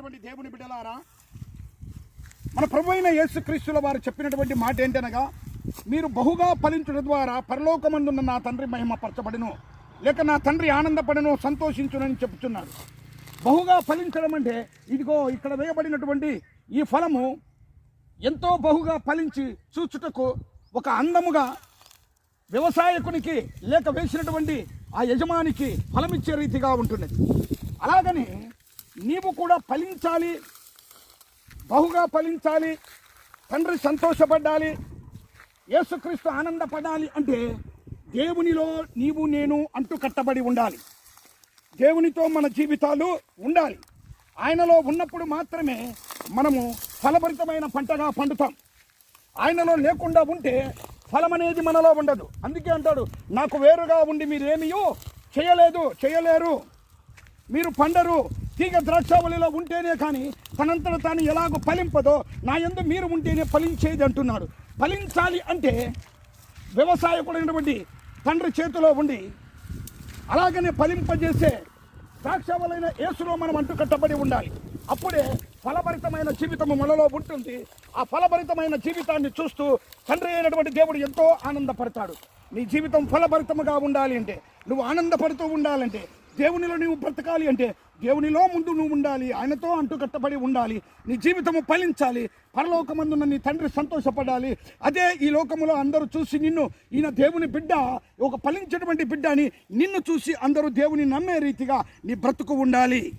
అటువంటి దేవుని బిడ్డలారా మన ప్రభు అయిన యేసుక్రీస్తుల వారు చెప్పినటువంటి మాట ఏంటనగా మీరు బహుగా ఫలించడం ద్వారా పరలోకమందున్న నా తండ్రి మహిమపరచబడిను. లేక నా తండ్రి ఆనందపడను సంతోషించునని చెప్తున్నారు బహుగా ఫలించడం అంటే ఇదిగో ఇక్కడ వేయబడినటువంటి ఈ ఫలము ఎంతో బహుగా ఫలించి చూచుటకు ఒక అందముగా వ్యవసాయకునికి లేక వేసినటువంటి ఆ యజమానికి ఫలమిచ్చే రీతిగా ఉంటున్నది. అలాగని నీవు కూడా ఫలించాలి. బహుగా ఫలించాలి. తండ్రి సంతోషపడాలి యేసుక్రీస్తు ఆనందపడాలి అంటే దేవునిలో నీవు నేను అంటు కట్టబడి ఉండాలి. దేవునితో మన జీవితాలు ఉండాలి. ఆయనలో ఉన్నప్పుడు మాత్రమే మనము ఫలభరితమైన పంటగా పండుతాం. ఆయనలో లేకుండా ఉంటే ఫలం అనేది మనలో ఉండదు. అందుకే అంటాడు నాకు వేరుగా ఉండి మీరేమియో చేయలేదు చేయలేరు. మీరు పండరు తీగ ద్రాక్షావళిలో ఉంటేనే కానీ తనంతట తాను ఎలాగో ఫలింపదో నా ఎందు మీరు ఉంటేనే ఫలించేది అంటున్నాడు. ఫలించాలి అంటే వ్యవసాయకుడైనటువంటి తండ్రి చేతిలో ఉండి అలాగనే ఫలింపజేసే ద్రాక్షావలైన యేసులో మనం అంటుకట్టబడి ఉండాలి. అప్పుడే ఫలభరితమైన జీవితము మనలో ఉంటుంది. ఆ ఫలభరితమైన జీవితాన్ని చూస్తూ తండ్రి అయినటువంటి దేవుడు ఎంతో ఆనందపడతాడు. నీ జీవితం ఫలభరితముగా ఉండాలి అంటే నువ్వు ఆనందపడుతూ ఉండాలంటే దేవునిలో నువ్వు బ్రతకాలి అంటే దేవునిలో ముందు నువ్వు ఉండాలి. ఆయనతో అంటుకట్టబడి ఉండాలి. నీ జీవితము ఫలించాలి. పరలోకమందున్న నీ తండ్రి సంతోషపడాలి. అదే ఈ లోకములో అందరూ చూసి నిన్ను ఈయన దేవుని బిడ్డ ఒక ఫలించినటువంటి బిడ్డ అని నిన్ను చూసి అందరూ దేవుని నమ్మే రీతిగా నీ బ్రతుకు ఉండాలి.